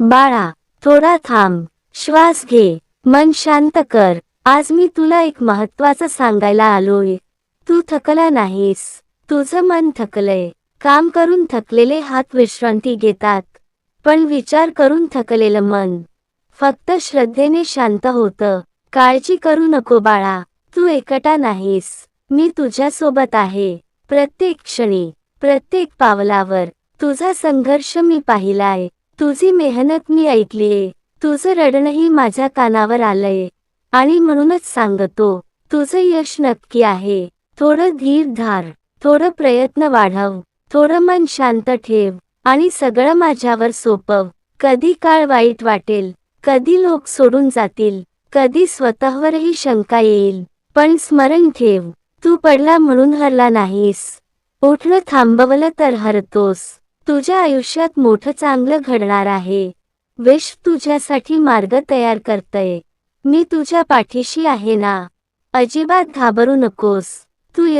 बाळा थोडा थांब. श्वास घे. मन शांत कर. आज मी तुला एक महत्वाचं सांगायला आलोय. तू थकला नाहीस. तुझं मन थकलंय. काम करून थकलेले हात विश्रांती घेतात. पण विचार करून थकलेलं मन. फक्त श्रद्धेने शांत होतं. काळजी करू नको बाळा. तू एकटा नाहीस. मी तुझ्यासोबत आहे. प्रत्येक क्षणी प्रत्येक पावलावर. तुझा संघर्ष मी पाहिलाय. तुझी मेहनत मी ऐकलीये. तुझं रडणंही माझ्या कानावर आलंय. आणि म्हणूनच सांगतो तुझं यश नक्की आहे. थोडं धीर धार थोडं प्रयत्न वाढव थोडं मन शांत ठेव आणि सगळं माझ्यावर सोपव. कधी काळ वाईट वाटेल कधी लोक सोडून जातील कधी स्वतःवरही शंका येईल. पण स्मरण ठेव तू पडला म्हणून हरला नाहीस. उठणं थांबवलं तर हरतोस. तुझ्या आयुष्यात मोठं चांगलं घडणार आहे. वेश तुझ्यासाठी मार्ग तयार करतय. मी तुझ्या पाठीशी आहे ना. अजिबात घाबरू नकोस.